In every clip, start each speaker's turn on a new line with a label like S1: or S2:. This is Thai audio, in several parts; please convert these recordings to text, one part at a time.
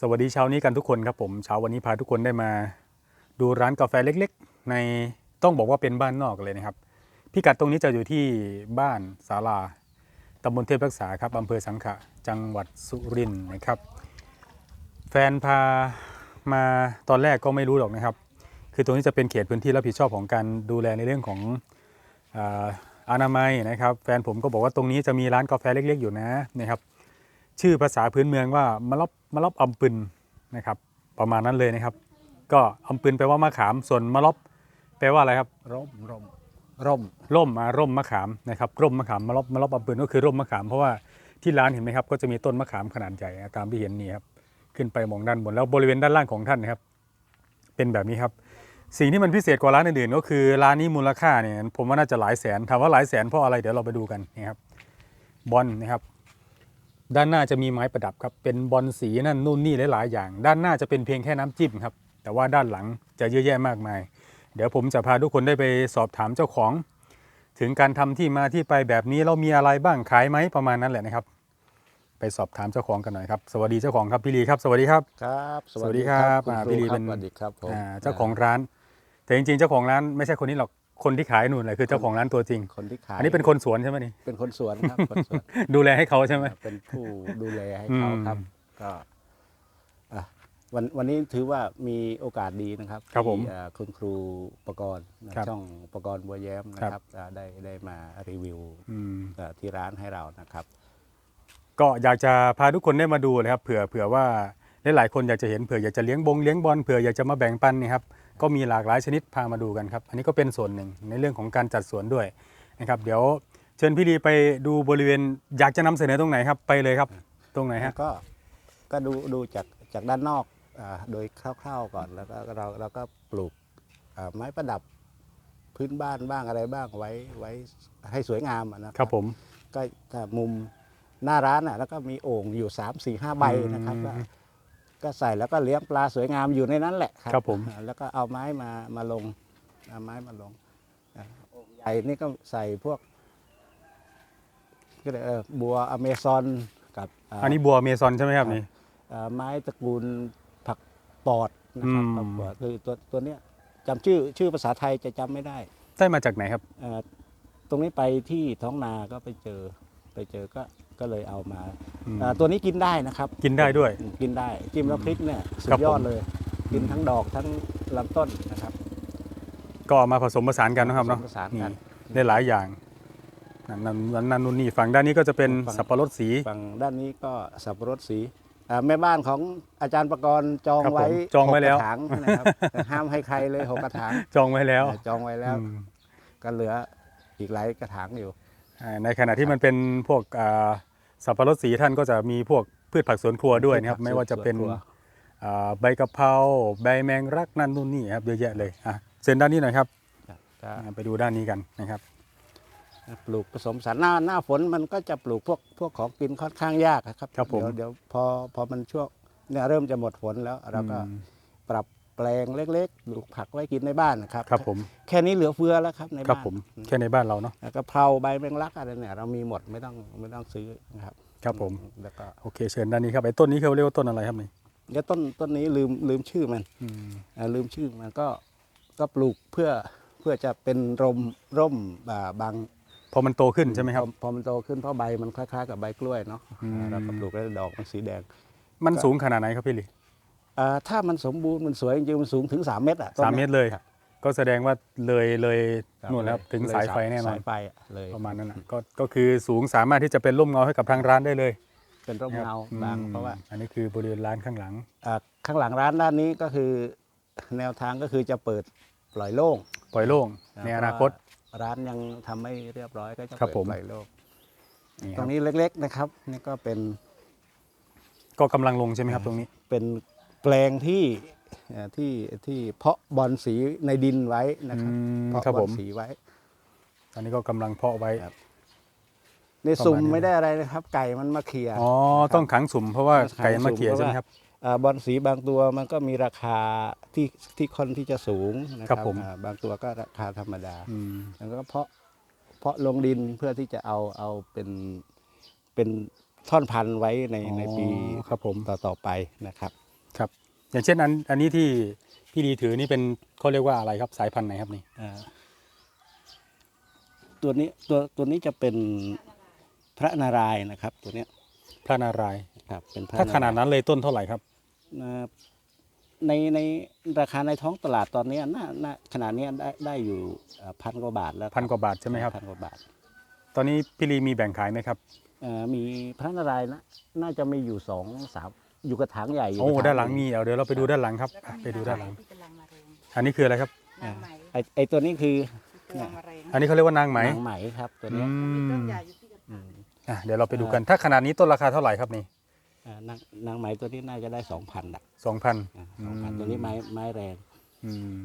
S1: สวัสดีเช้านี้กันทุกคนครับผมเช้าวันนี้พาทุกคนได้มา ดูร้านกาแฟเล็กๆ ในต้องบอกว่าเป็นบ้านนอกเลยนะครับ พิกัดตรงนี้จะอยู่ที่บ้านศาลาตำบลเทพรักษาครับอำเภอสังขะจังหวัดสุรินทร์นะครับ แฟนพามาตอนแรกก็ไม่รู้หรอกนะครับ คือตรงนี้จะเป็นเขตพื้นที่รับผิดชอบของการดูแลในเรื่องของออนามัยนะครับ แฟนผมก็บอกว่าตรงนี้จะมีร้านกาแฟเล็ก ๆ อยู่นะนะครับ ชื่อภาษาพื้นเมืองว่ามะลอบมะลอบอำปึนนะครับ ประมาณนั้นเลยนะครับ ก็อำปึนแปลว่ามะขาม ส่วนมะลอบแปลว่าอะไรครับ
S2: ร่มร่มร่ม
S1: ร่มมาร่มมะขามนะครับร่มมะขามมะลอบมะลอบอำปึนก็คือร่มมะขามเพราะว่าที่ร้านเห็นไหมครับก็จะมีต้นมะขามขนาดใหญ่นะตามที่เห็นนี่ครับขึ้นไปมองด้านบนแล้วบริเวณด้านล่างของท่านนะครับ เป็นแบบนี้ครับ สิ่งที่มันพิเศษกว่าร้านอื่นๆก็คือร้านนี้มูลค่าเนี่ยผมว่าน่าจะหลายแสนถามว่าหลายแสนเพราะอะไรเดี๋ยวเราไปดูกันนี่ครับบอลนะครับ ด้านหน้าจะมีไม้ประดับครับ เป็นบอลสีนั่นนู่นนี่หลายๆอย่าง ด้านหน้าจะเป็นเพียงแค่น้ำจิ้มครับ แต่ว่าด้านหลังจะเยอะแยะมากมาย เดี๋ยวผมจะพาทุกคนได้ไปสอบถามเจ้าของ ถึงการทำที่มาที่ไปแบบนี้เรามีอะไรบ้างขายไหมประมาณนั้นแหละนะครับ ไปสอบถามเจ้าของกันหน่อยครับ สวัสดีเจ้าของครับพี่ลีครับ สวัสดีครับ
S2: ครับ
S1: สวัสดีครับ
S2: คุณ
S1: อ่า
S2: ครู
S1: พี่ลี
S2: ค
S1: เป็
S2: รับ
S1: น
S2: สวัสดีครับผม
S1: อ่าเจ้าของร้าน แต่จริงๆเจ้าของร้านไม่ใช่คนนี้หรอก คนที่ขายนู่นเลยคือเจ้าของร้านตัวจริง
S2: คนที่ขาย
S1: อันนี้เป็นคนสวนใช่ไหมนี่
S2: เป็นคนสวนครับคนสวน
S1: ดูแลให้เขาใช่ไหม
S2: เป็นผู้ดูแลให้เขา
S1: อืม
S2: ครับ ก็อะวันวันนี้ถือว่ามีโอกาสดีนะครับ
S1: ครับผม
S2: ที่อ่าคุณครูประกรณ์นะครับช่องประกรณ์บัวแย้มนะค
S1: ครั
S2: รับบอ่าได้ได้มารีวิว
S1: อืม
S2: อ่าที่ร้านให้เรานะครับ
S1: ก็อยากจะพาทุกคนได้มาดูเลยครับเผื่อเผื่อว่าหลายๆคนอยากจะเห็นเผื่ออยากจะเลี้ยงบงเลี้ยงบอลเผื่ออยากจะมาแบ่งปันนี่ครับ ก็มีหลากหลายชนิดพามาดูกันครับ อันนี้ก็เป็นส่วนหนึ่งในเรื่องของการจัดสวนด้วยนะครับ เดี๋ยวเชิญพี่ลีไปดูบริเวณอยากจะนำเสนอตรงไหนครับไปเลยครับ ตรงไหนฮะ
S2: ก็ก็ดูดูจากจากด้านนอกอาโดยคร่าวๆก่อนแล้วก็เราเราก็ปลูกอ่าไม้ประดับพื้นบ้านบ้างอะไรบ้างไว้ไว้ให้สวยงามอะนะ ครับ
S1: ผม
S2: ก็ถ้ามุมหน้าร้านอะแล้วก็มีโอ่งอยู่ 3 4 5 ใบนะครับ
S1: อืม
S2: ก็ ก็ใส่แล้วก็เลี้ยงปลาสวยงามอยู่ในนั้นแหละ
S1: ครับผม
S2: อ่าแล้วก็เอาไม้มามาลงเอาไม้มาลงอ่าโอ่งใหญ่นี่ก็ใส่พวกก็เลยกเอ่อบัวอเมซอนกับา
S1: อันนี้บัวเมซอนใช่ไหมครับนี่
S2: เอ่อไม้ตระกูลผักปอดนะครับ
S1: อืม
S2: ผักปอดคือตัวตัวเนี้ยจำชื่อชื่อภาษาไทยจะจำไม่ได้
S1: ได้มาจากไหนครับ
S2: เอ่อตรงนี้ไปที่ท้องนาก็ไปเจอไปเจอก็ ก็เลยเอามา
S1: อืม
S2: เอ่อตัวนี้กินได้นะครับ
S1: กินได้ด้วย
S2: กินได้จิ้มแล้วพริกเนี่ยสุ
S1: ครั
S2: ด
S1: บ
S2: ยอด
S1: ผม
S2: เลย กินทั้งดอกทั้งลำต้นนะครับ
S1: ก็เอามาผสมผสานกันนะครับเนาะ
S2: ผสมผสานกัน
S1: ได้หลายอย่างนั่นนั่นนั่นนั่นนู่นนี่ฝั่งด้านนี้ก็จะเป็น
S2: ฝั่ง
S1: สับปะรดสี
S2: ฝั่งด้านนี้ก็สับปะรดสีอ่าแม่บ้านของอาจารย์ประกรณ์จอง
S1: ครับผม
S2: ไว้
S1: จองไว้แล้ว
S2: หกกระถางนะครับแต่ห้ามให้ใครเลยหกกระถาง
S1: จองไว้แล้ว
S2: เออจองไว้แล้ว
S1: อืม
S2: ก็เหลืออีกหลายกระถางอยู่
S1: อ่า ในขณะที่มันเป็นพวกอ่าสับปะรดสีท่านก็จะมีพวกพืชผักสวนครัวด้วยนะครับ
S2: พืชผัก
S1: ไม่ว่าจะเป็น
S2: สวนครัว
S1: อ่าใบกะเพราใบแมงรักนั่นนู่นนี่ครับเยอะแยะเลยอะเชิญด้านนี้หน่อยครับ
S2: ก็
S1: อ่าไปดูด้านนี้กันนะครับ
S2: ปลูกผสมสารหน้าหน้าฝนมันก็จะปลูกพวกพวกของกินค่อนข้างยากอะครับ
S1: ครับผม
S2: เดี๋ยวเดี๋ยวพอพอมันช่วงเนี่ยเริ่มจะหมดฝนแล้วเราก็
S1: อืม
S2: ปรับ แปลงเล็กๆปลูกผักไว้กินในบ้านนะครับ
S1: ครับผม
S2: แค่นี้เหลือเฟือแล้วครับใน
S1: ครับ
S2: บ้าน
S1: ผมแค่ในบ้านเราเนาะ
S2: แล้วก็เพราใบแมงลักอะไรเนี่ยเรามีหมดไม่ต้องไม่ต้องซื้อนะครับ
S1: ครับผม
S2: แล้วก็
S1: โอเคเชิญด้านนี้ครับไอ้ต้นนี้เขาเรียกว่าต้นอะไรครับนี่
S2: แล้วต้นต้นนี้ลืมลืมชื่อมัน
S1: อืม
S2: อ่าลืมชื่อมันก็ก็ปลูกเพื่อเพื่อจะเป็นร่มร่มอ่าบาง
S1: พอมันโตขึ้นใช่ไหมครับ
S2: พอพอมันโตขึ้นเพราะใบมันคล้ายๆ กับใบกล้วยเนาะ
S1: อืม
S2: เราก็ปลูกแล้วดอกมันสีแดง
S1: มันสูงขนาดไหนครับพี่ลิ
S2: อ่า ถ้ามันสมบูรณ์มันสวยจริงๆมันสูงถึง 3 เมตรอะต้น
S1: สามเม
S2: นี้
S1: ตรเลย
S2: ครับ
S1: ก็แสดงว่าเลยเลย
S2: ครับ
S1: นู่นแล้วถึง
S2: เล
S1: สายไฟแน่นอน
S2: สายไฟอะเลย
S1: ประมาณนั้นนะก็ก็คือสูงสามารถที่จะเป็นร่มเงาให้กับทางร้านได้เลย
S2: เป็นร่มเงา
S1: ครับ
S2: บาง
S1: อืม
S2: เพราะว่า
S1: อันนี้คือบริเวณร้านข้างหลัง
S2: อ่าข้างหลังร้านด้านนี้ก็คือแนวทางก็คือจะเปิดปล่อยโล่ง
S1: ปล่อยโล่งในอนาคต
S2: เพระว่ร้านยังทำไม่เรียบร้อยก็จะ
S1: ครับ
S2: เปิด
S1: ผม
S2: ปล่อยโล่ง
S1: นี่ค
S2: ตร
S1: รับ
S2: งนี้เล็กๆนะครับนี่ก็เป็น
S1: ก็กำลังลงใช่ไหมครับตรงนี้
S2: เป็น แปลงที่เอ่อที่ที่เพาะบอลสีในดินไว้นะครับ
S1: อืม
S2: เพาะ
S1: ครับ
S2: บ
S1: ผ
S2: อล
S1: ม
S2: สีไว้
S1: ตอนนี้ก็กำลังเพาะไว้
S2: ครับ ในสุ่ม
S1: ประมาณนี้
S2: ไม่ได้อะไรนะครับ ไก่มันมาเคลียร์
S1: อ๋อ ต้องขังสุ่มเพราะว่าไก่มันมาเขี่ยใช่ไหมครับ
S2: อ่าบอลสีบางตัวมันก็มีราคาที่ที่ค่อนที่จะสูงนะค
S1: ครั
S2: รับบ
S1: ผม
S2: อ่าบางตัวก็ราคาธรรมดา
S1: อืม
S2: แล้วก็เพาะเพาะลงดินเพื่อที่จะเอาเอาเป็นเป็นท่อนพันธุ์ไว้ในในปี
S1: อ๋อครับผม
S2: ต่อต่อไปนะครับ
S1: อย่างเช่นอันอันนี้ที่พี่ดีถือนี่เป็นเขาเรียกว่าอะไรครับสายพันธุ์ไหนครับนี่
S2: อ่าตัวนี้ตัวตัวนี้จะเป็นพระนารายณ์นะครับ ตัวเนี้ย
S1: พระนารายณ์
S2: ครับเป็นพระ
S1: ถ้าขนาด
S2: รยณ์
S1: นั้นเลยต้นเท่าไหร่ครับ
S2: อ่าในในราคาในท้องตลาดตอนเนี้ยน่าน่าขนาดเนี้ยได้ได้อยู่อ่าพันกว่าบาทแล้ว
S1: พันกว่าบาทใช่ไหมครับ
S2: พันกว่าบาท
S1: ตอนนี้พี่ลีมีแบ่งขายไหมครับ
S2: เอ่อมีพระนารายณ์นะน่าจะมีอยู่สองสาม อยู่กระถางใหญ่อยู่
S1: โอ้
S2: กระถ
S1: ด้านหลังมีเอาเดี๋ยวเราไปดูด้านหลังครับ
S3: แล้วก็
S1: อะ
S3: มี
S1: ไปดูด้านหลัง
S3: ที่กำลังมาแรง
S1: อันนี้คืออะไรครับ
S3: นางไหม
S2: ไอไอตัวนี้คือ
S3: ที่กำลังมาแรง
S1: อันนี้เขาเรียกว่านางไหม
S2: หนังไหมครับตัว
S1: อื
S2: เนี้ย
S3: มีต้น
S1: ม
S3: ใหญ่อยู่ที่กระถาง
S2: อืม
S1: อะเดี๋ยวเราไปดูกันถ้าขนาดนี้ต้นราคาเท่าไหร่ครับนี่
S2: อ่านางนางไหมตัวนี้น่าจะได้สองพันอะ
S1: สองพัน
S2: สองพัน
S1: อืม
S2: ตัวนี้ไม้ไม้แรง
S1: อืม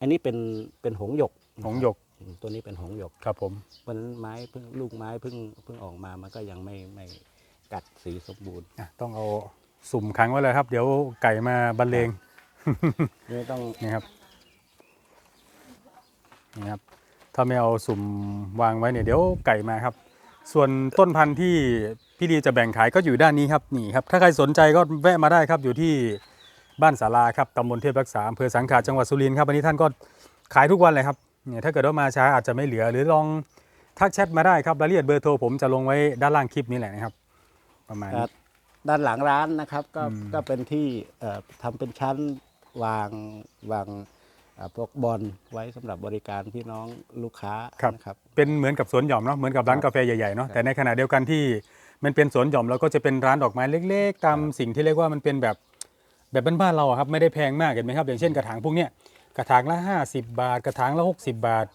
S2: อันนี้เป็นเป็นหงส์หยก
S1: หงส์หยก
S2: อืมตัวนี้เป็นหงส์หยก
S1: ครับผม
S2: เพราะฉะนั้นไม้เพิ่งลูกไม้เพิ่งเพิ่งออกมามันก็ยังไม่ไม่ กัดสีสมบูรณ์
S1: อะต้องเอาสุ่มขังไว้เลยครับ เดี๋ยวไก่มาบรรเลง
S2: นี่ต้อง
S1: นี่ครับนี่ครับ ถ้าไม่เอาสุ่มวางไว้เนี่ยเดี๋ยวไก่มาครับ ส่วนต้นพันธุ์ที่พี่ดีจะแบ่งขายก็อยู่ด้านนี้ครับนี่ครับ ถ้าใครสนใจก็แวะมาได้ครับอยู่ที่บ้านสาราครับตำบลเทพรักษาอำเภอสังขารจังหวัดสุรินทร์ครับวันนี้ท่านก็ขายทุกวันเลยครับเนี่ยถ้าเกิดว่ามาช้าอาจจะไม่เหลือหรือลองทักแชทมาได้ครับรายละเอียดเบอร์โทรผมจะลงไว้ด้านล่างคลิปนี้แหละนะครับ ประมาณ
S2: เอ่
S1: นี้
S2: อด้านหลังร้านนะครับก็
S1: อืม
S2: ก็เป็นที่เอ่อทำเป็นชั้นวางวางเอ่อพวกบอลไว้สำหรับบริการพี่น้องลูกค้านะครับ
S1: เป็นเหมือนกับสวนหย่อมเนาะเหมือนกับร้าน
S2: ครับ
S1: กาแฟใหญ่ๆเนาะ
S2: ครับ
S1: แต่ในขณะเดียวกันที่มันเป็นสวนหย่อมแล้วก็จะเป็นร้านดอกไม้เล็ก ๆ ตาม
S2: ครับ
S1: สิ่งที่เรียกว่ามันเป็นแบบแบบบ้านๆเราอะครับไม่ได้แพงมากเห็นไหมครับ อย่างเช่นกระถางพวกเนี้ยกระถางละ 50 บาท กระถางละ 60 บาท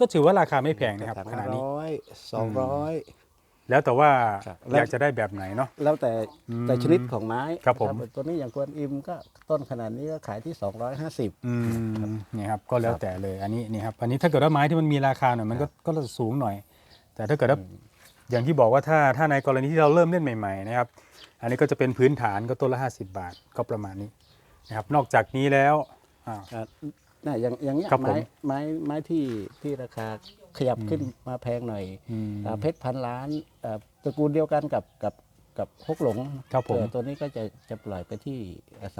S1: ก็ถือว่าราคาไม่แพงนะครับ
S2: กถาง
S1: ข
S2: ละ
S1: นาดนี้
S2: ร้อยสองร้อย
S1: แล้วแต่ว่า
S2: ครับ
S1: อยากจะได้แบบไหนเนาะ
S2: แล้วแต่
S1: อืม
S2: แต่ชนิดของไม้
S1: ครับผม
S2: ตัวนี้อย่างกวนอิมก็ต้นขนาดนี้ก็ขายที่ 250
S1: อืมนี่ครับก็แล้วแต่เลยอันนี้นี่ครับอันนี้ถ้าเกิดว่าไม้ที่มันมีราคาหน่อยมันก็ก็สูงหน่อย แต่ถ้าเกิดว่าอย่างที่บอกว่าถ้าถ้าในกรณีที่เราเริ่มเล่นใหม่ๆนะครับ อันนี้ก็จะเป็นพื้นฐานก็ต้นละ 50 บาทก็ประมาณนี้นะครับนอกจากนี้แล้วอ่า
S2: อะน่ะอย่างอย่างเงี้ย
S1: ครับผม
S2: ไม้ไม้ไม้ที่ที่ราคา ขยับขึ้นมาแพงหน่อย
S1: อืม
S2: อ่าเพชรพันล้านอ่าตระกูลเดียวกันกับกับกับฮกหลง
S1: ครับผม
S2: เออตัวนี้ก็จะจะปล่อยไปที่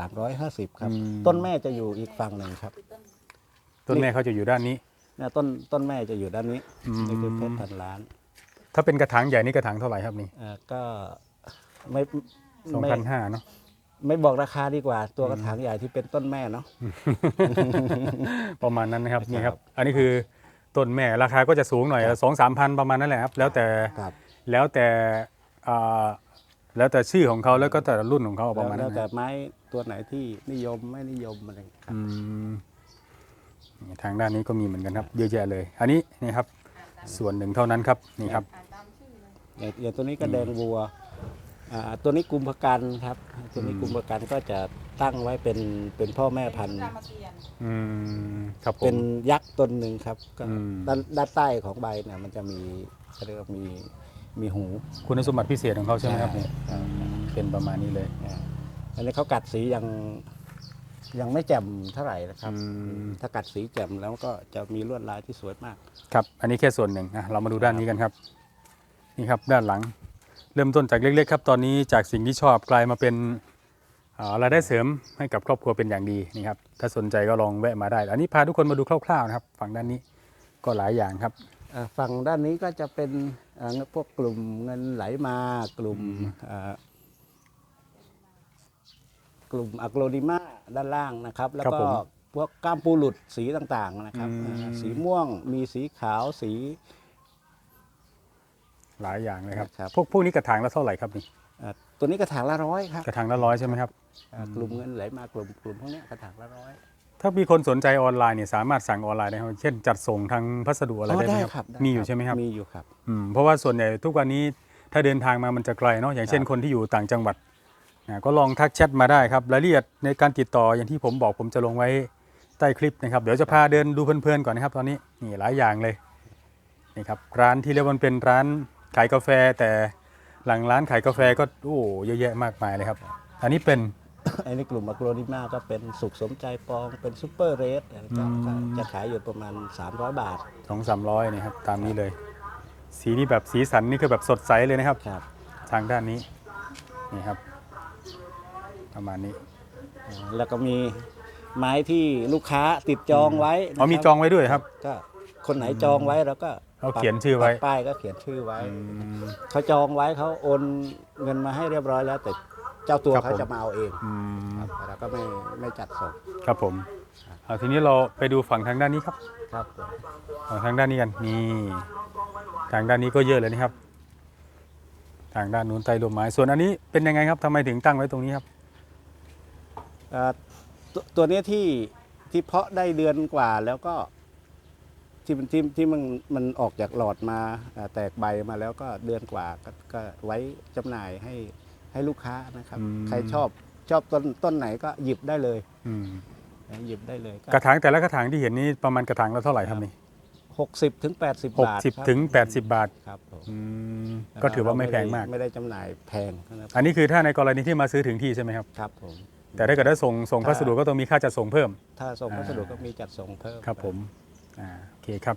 S2: 350 ครับ
S1: อืม
S2: ต้นแม่จะอยู่อีกฝั่งหนึ่งครับ
S1: ต้นแม่เขาจะอยู่ด้านนี้
S2: เนี่ยต้นต้นแม่จะอยู่ด้านนี้
S1: อืม
S2: นี่คือเพชรพันล้าน
S1: ถ้าเป็นกระถางใหญ่นี่กระถางเท่าไหร่ครับนี่
S2: อ่าก็ไม่
S1: สอง
S2: ไม่
S1: พันห้าเนาะ
S2: ไม่บอกราคาดีกว่า ตัวกระถางใหญ่ที่เป็นต้นแม่เนาะ
S1: ประมาณนั้นนะครับ
S2: ครับ
S1: นี่ครับ อันนี้คือ ต้นแม่ราคาก็จะสูงหน่อยสองสามพันประมาณนั้นแหละครับแล้วแต่
S2: ครับ
S1: แล้วแต่อ่าแล้วแต่ชื่อของเขาแล้วก็แต่ละรุ่นของเขาประมาณ
S2: แล้
S1: นั้
S2: วน
S1: นะ
S2: แต่ไม้ตัวไหนที่นิยมไม่นิยมอะไรครับ
S1: อืมนี่ทางด้านนี้ก็มีเหมือนกันครับ เยอะแยะเลย อันนี้นี่ครับ ส่วนหนึ่งเท่านั้นครับนี่ครับ
S3: อ่านตามชื่อเลย
S2: อย่างอย่างตัวนี้ก็แดงวัวอ่า ตัวนี้กุมภกันครับ ตัวนี้
S1: อืม
S2: กุมภกันก็จะตั้งไว้เป็นเป็นพ่อแม่พันธุ์
S3: รามเกียรติ์
S1: อืมครับผ
S2: เป็
S1: ม
S2: นยักษ์ต้นหนึ่งครับก็
S1: อืม
S2: ด้านด้านใต้ของใบเนี่ยมันจะมีเขาเรียกว่ามีมีหู
S1: คุณสมบัติพิเศษของเขาใช่ไหมครับนี่
S2: อ่า
S1: เป็นประมาณนี้เลย
S2: อ่าอันนี้เขากัดสียังยังไม่แจ่มเท่าไหร่นะครับ
S1: อืม
S2: ถ้ากัดสีแจ่มแล้วก็จะมีลวดลายที่สวยมาก
S1: ครับ อันนี้แค่ส่วนหนึ่งนะเรามาดูด้านนี้กันครับ นี่ครับด้านหลัง เริ่มต้นจากเล็กๆครับตอนนี้จากสิ่งที่ชอบกลายมาเป็นอ่ารายได้เสริมให้กับครอบครัวเป็นอย่างดีนี่ครับถ้าสนใจก็ลองแวะมาได้ อันนี้พาทุกคนมาดูคร่าวๆนะครับฝั่งด้านนี้ก็หลายอย่างครับ
S2: อ่าฝั่งด้านนี้ก็จะเป็นอ่าพวกกลุ่มเงินไหลมากลุ่มอ่ากลุ่มอะโกลดิมาด้านล่างนะครับ แล้ว
S1: ครับ
S2: ก็
S1: ผม
S2: พวกก้ามปูหลุดสีต่างๆนะครับ
S1: อืม
S2: อ่าสีม่วงมีสีขาวสี
S1: หลายอย่างเลยครับ
S2: ครับ
S1: พวกพวกนี้กระถางละเท่าไหร่ครับนี่
S2: อ่าตัวนี้กระถางละร้อยครับ
S1: กระถางละร้อยใช่ไหมครับ
S2: อ่ากลุ่มเงินไหลมากลุ่มกลุ่มพวกเนี้ยกระถางละร้อย
S1: ถ้ามีคนสนใจออนไลน์เนี่ยสามารถสั่งออนไลน์ได้ครับเช่น จัดส่งทางพัสดุอะไรได้ไหมครับ
S2: ด้
S1: มีอยู่ใช่ไหมครับ
S2: มีอยู่ครับ
S1: อืมเพราะว่าส่วนใหญ่ทุกวันนี้ถ้าเดินทางมามันจะไกลเนาะอย่างเช่น
S2: ครับ
S1: คนที่อยู่ต่างจังหวัดนะก็ลองทักแชทมาได้ครับรายละเอียดในการติดต่ออย่างที่ผมบอกผมจะลงไว้ใต้คลิปนะครับ เดี๋ยวจะพาเดินดูเพลินๆก่อนนะครับ ตอนนี้นี่หลายอย่างเลยนี่ครับร้านที่เรียกว่ามันเป็นร้าน ขายกาแฟแต่หลังร้านขายกาแฟก็โอ้เยอะแยะมากมายเลยครับ อันนี้เป็น
S2: ไอ้ในกลุ่มอะโกลดิมาก็เป็นสุขสมใจปองเป็นซูเปอร์เรส
S1: อืม
S2: จะขายอยู่ประมาณ 300 บาท
S1: สองสามร้อยนี่ครับตามนี้เลย สีนี่แบบสีสันนี่คือแบบสดใสเลยนะครับ
S2: ครับ
S1: ทางด้านนี้นี่ครับ ประมาณนี้
S2: แล้วก็มีไม้ที่ลูกค้าติดจองไว้
S1: อ๋อมี
S2: นะครับ
S1: จองไว้ด้วยครับ
S2: ก็คนไหนจองไว้แล้วก็
S1: เขาเขียนชื่อไว้
S2: ปักป้ายก็เขียนชื่อไว้
S1: อืม
S2: เขาจองไว้เขาโอนเงินมาให้เรียบร้อยแล้ว แต่เจ้าตัว
S1: ครับ
S2: เขา
S1: ผม
S2: จะมาเอาเอง
S1: อืม
S2: แต่เราก็ไม่ไม่จัดส่ง
S1: ครับผมเอาทีนี้เราไปดูฝั่งทางด้านนี้ครับ
S2: ครับผม
S1: ฝั่งทางด้านนี้กันนี่ทางด้านนี้ก็เยอะเลยนะครับ ทางด้านนู้นใต้ลมไม้ส่วนอันนี้เป็นยังไงครับทำไมถึงตั้งไว้ตรงนี้ครับ
S2: เอ่อตัวตัวเนี้ยที่ที่เพาะได้เดือนกว่าแล้วก็ ที่มันที่ที่มันมันออกจากหลอดมาเอ่อแตกใบมาแล้วก็เดือนกว่าก็ก็ไว้จำหน่ายให้ให้ลูกค้านะครับ
S1: อืม
S2: ใครชอบชอบต้นต้นไหนก็หยิบได้เลย
S1: อืม
S2: หยิบได้เลย
S1: กระถางแต่ละกระถางที่เห็นนี่ประมาณกระถางละเท่าไหร่ครับนี่
S2: หกสิบถึงแปดสิบ
S1: หก
S2: บาท
S1: สิบ
S2: ครับ
S1: ถึงแปดสิบบาท
S2: ครับผม
S1: อืมก็ถือว่าไม่แพงมาก
S2: ไม่ได้จำหน่ายแพงนะครับ
S1: อันนี้คือถ้าในกรณีที่มาซื้อถึงที่ใช่ไหมครับ
S2: ครับผม
S1: แต่ถ้าเกิดได้ส่งส่ง
S2: ถ้า
S1: พัสดุก็ต้องมีค่าจัดส่งเพิ่ม
S2: ถ้าส่ง
S1: อ่า
S2: พัสดุก็มีจัดส่งเพิ่ม
S1: ครับผมอ่าโอ เคครับ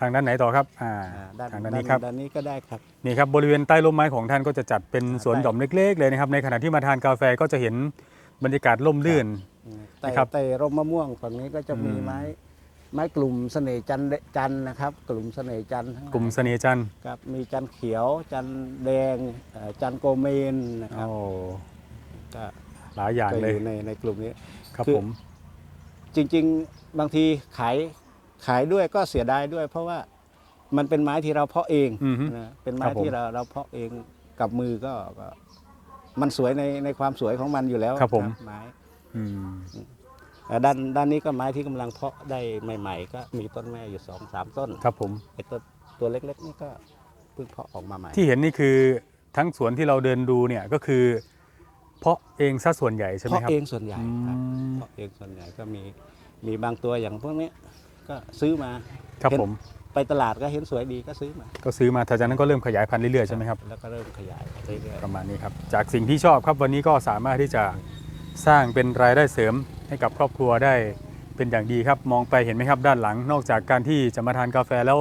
S1: ทางด้านไหนต่อครับอ่า
S2: อ่าด้าน
S1: ทางด้านนี้ครับ
S2: ด้านนี้ก็ได้ครับ
S1: นี่ครับบริเวณใต้ร่มไม้ของท่านก็จะจัดเป็นสวน
S2: ใต้
S1: หย่อมเล็ก ๆ เลยนะครับ ในขณะที่มาทานกาแฟก็จะเห็นบรรยากาศร่มรื่น
S2: แต่
S1: นะครับ
S2: แต่ร่มมะม่วงฝั่งนี้ก็จะมี
S1: อืม
S2: ไม้ไม้กลุ่มเสน่ห์จันทร์จันทร์นะครับ กลุ่มเสน่ห์จันทร์ทั้งหาย
S1: กลุ่มเสน่ห์จันทร์
S2: ครับมีจันทร์เขียว จันทร์แดงเอ่อจันทร์โกเมนนะค
S1: โอ้
S2: รับก็
S1: หลายอย่าง
S2: ก็
S1: เล
S2: อยยู่ในในกลุ่มนี้
S1: ครับ
S2: คือ
S1: ผม
S2: จริง ๆ บางทีขาย ขายด้วยก็เสียดายด้วย เพราะว่ามันเป็นไม้ที่เราเพาะเอง
S1: อือฮึ
S2: นะเป็นไม้
S1: ครับผม
S2: ที่เราเราเพาะเองกับมือก็ก็ มันสวยในในความสวยของมันอยู่แล้ว
S1: ครับผม
S2: ไม้
S1: อืม
S2: เอ่อด้านด้านนี้ก็ไม้ที่กำลังเพาะได้ใหม่ ๆ ก็มีต้นแม่อยู่สองสามต้น
S1: ครับผม
S2: ไอ้ต้นตัวเล็ก ๆ นี่ก็เพิ่งเพาะออกมาใหม่
S1: ที่เห็นนี่คือทั้งสวนที่เราเดินดูเนี่ยก็คือ เพาะเองซะส่วนใหญ่ใช่ไหม
S2: เพาะ
S1: ครับ
S2: เองส่วนใหญ่ครับ
S1: อืม
S2: เพาะเองส่วนใหญ่ก็มีมีบางตัวอย่างพวกนี้ ก็ซื้อมา
S1: ครับ
S2: เห็น
S1: ผม
S2: ไปตลาดก็เห็นสวยดีก็ซื้อมา
S1: ก็ซื้อมาจากนั้นก็เริ่มขยายพันธุ์เรื่อยๆใช่ไหมครับ
S2: แล้วก็เริ่มขยายเรื่อย
S1: ประมาณนี้ครับ จากสิ่งที่ชอบครับวันนี้ก็สามารถที่จะสร้างเป็นรายได้เสริมให้กับครอบครัวได้เป็นอย่างดีครับ มองไปเห็นไหมครับ ด้านหลัง นอกจากการที่จะมาทานกาแฟแล้ว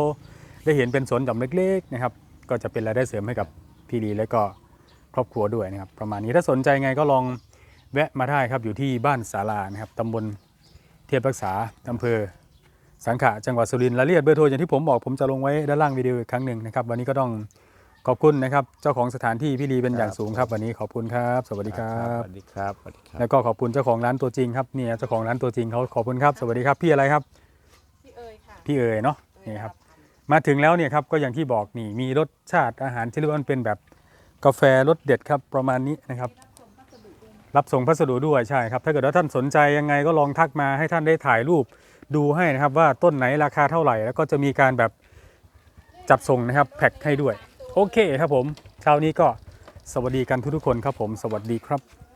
S1: ได้เห็นเป็นสวนหย่อมเล็กๆนะครับ ก็จะเป็นรายได้เสริมให้กับพี่ลีและก็ครอบครัวด้วยนะครับ ประมาณนี้ถ้าสนใจไงก็ลองแวะมาได้ครับอยู่ที่บ้านศาลานะครับตำบลเทียบรักษาอำเภอ สังขะจังหวัดสุรินทร์รายละเอียดเบอร์โทรอย่างที่ผมบอกผมจะลงไว้ด้านล่างวิดีโออีกครั้งหนึ่งนะครับวันนี้ก็ต้องขอบคุณนะครับเจ้าของสถานที่พี่ลีเป็นอย่างสูงครับ วันนี้ขอบคุณครับ สวัสดีครั
S2: ส
S1: บ
S2: วัสดีครับสวัสดีครับ
S1: แล้วก็ขอบคุณเจ้าของร้านตัวจริงครับเนี่ยเจ้าของร้านตัวจริงเขาขอบคุณครับ สวัสดีครับพี่อะไรครับ
S3: พี่เอ๋ยค่ะ
S1: พี่เอ๋ยเนาะนี่ครับมาถึงแล้วเนี่ยครับก็อย่างที่บอกนี่มีรสชาติอาหารที่เรียกว่ามันเป็นแบบกาแฟรสเด็ดครับประมาณนี้นะครับรับส่งพัสดุด้วยใช่ครับ ถ้าเกิดว่าท่านสนใจยังไงก็ลองทักมาให้ท่านได้ถ่ายรูป ดูให้นะครับว่าต้นไหนราคาเท่าไหร่ แล้วก็จะมีการแบบจัดส่งนะครับแพ็คให้ด้วย โอเคครับผมเช้านี้ก็สวัสดีกันทุกๆคนครับผม สวัสดีครับ